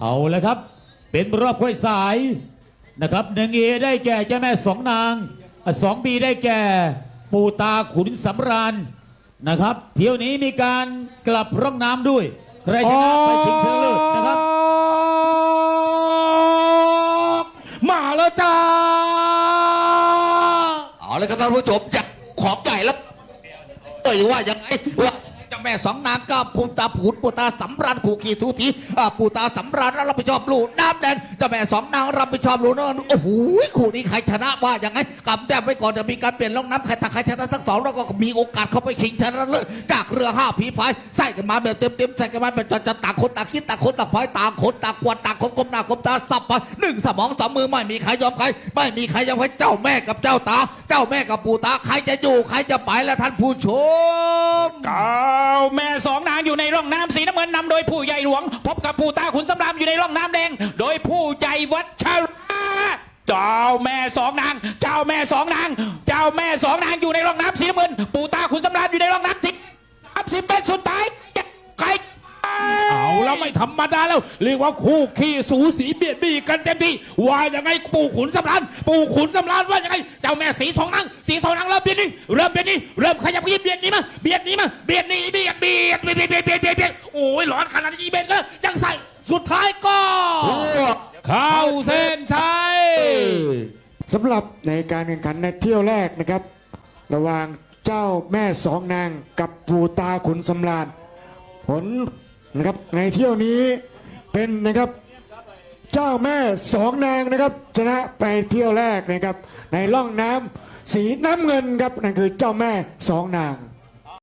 เอาเลยครับ เป็นรอบค่อยสายนะครับหนึ่งเอได้แก่เจ้าแม่สองนางสองบีได้แก่ปูตาขุนสำราญนะครับ เที่ยวนี้มีการกลับร่องน้ำด้วย ใครชนะไปชิงชนะเลิศนะครับมาแล้วจ้าเอาเลยครับท่านผู้ชมอยากของใหญ่แล้วเอ่ยว่ายังไงว่าเจ้า แม่สองนางกับภูตาผูนปูตาสำราญขู่ขี่ทุทีปูตาสำราญรับผิดชอบลูกน้ำแดงเจ้าแม่สองนางรับผิดชอบลูกน้ำโอ้โหคู่นี้ใครชนะว่ายังไงกำแต้มไว้ก่อนจะมีการเปลี่ยนลงน้ำใครถ้าใครชนะทั้งสองแล้วก็มีโอกาสเข้าไปชิงชนะเลิศจากเรือห้าผีพายใส่กันมาแบบเต็มๆใส่กันมาแบบจะต่างคนต่างคิดต่างคนต่างพายต่างคนต่างกวนต่างคนก้มหน้าก้มตาสับไปหนึ่งสมองสองมือไม่มีใครยอมใครไม่มีใครยอมใครเจ้าแม่กับเจ้าตา เจ้าแม่กับปู่ตาใครจะอยู่ใครจะไปและท่านผู้ชม เก้าแม่สองนางอยู่ในร่องน้ำสีน้ำเงินนำโดยผู้ใหญ่หลวง พบกับผู้ตาขุนสำรามอยู่ในร่องน้ำแดง โดยผู้ใหญ่วัชราเจ้าแม่สองนาง เจ้าแม่สองนาง เจ้าแม่สองนางอยู่ในร่องน้ำสีน้ำเงิน ปู่ตาขุนสำรามอยู่ในร่องน้ำสีน้ำสิบเป็นสุดท้าย ไม่ธรรมดาแล้ว เรียกว่าคู่ขี่สูสีเบียดบีกันเต็มที่ว่ายังไงปู่ขุนสำรานปู่ขุนสำรานว่ายังไงเจ้าแม่สีสองนางสีสองนางเริ่มเบียดนี่เริ่มเบียดนี่เริ่มขยับขยิบเบียดนี้มาเบียดนี้มาเบียดนี้เบียดเบียดเบียดเบียดเบียดโอ้ยร้อนขนาดนี้เบียดเลยจังใส่สุดท้ายก็เข้าเส้นชัยสำหรับในการแข่งขันในเที่ยวแรกนะครับ ระหว่างเจ้าแม่สองนางกับปู่ตาขุนสำราญผล นะครับในเที่ยวนี้เป็นนะครับเจ้าแม่สองนางนะครับชนะไปเที่ยวแรกนะครับในล่องน้ำสีน้ำเงินครับนั่นคือเจ้าแม่สองนาง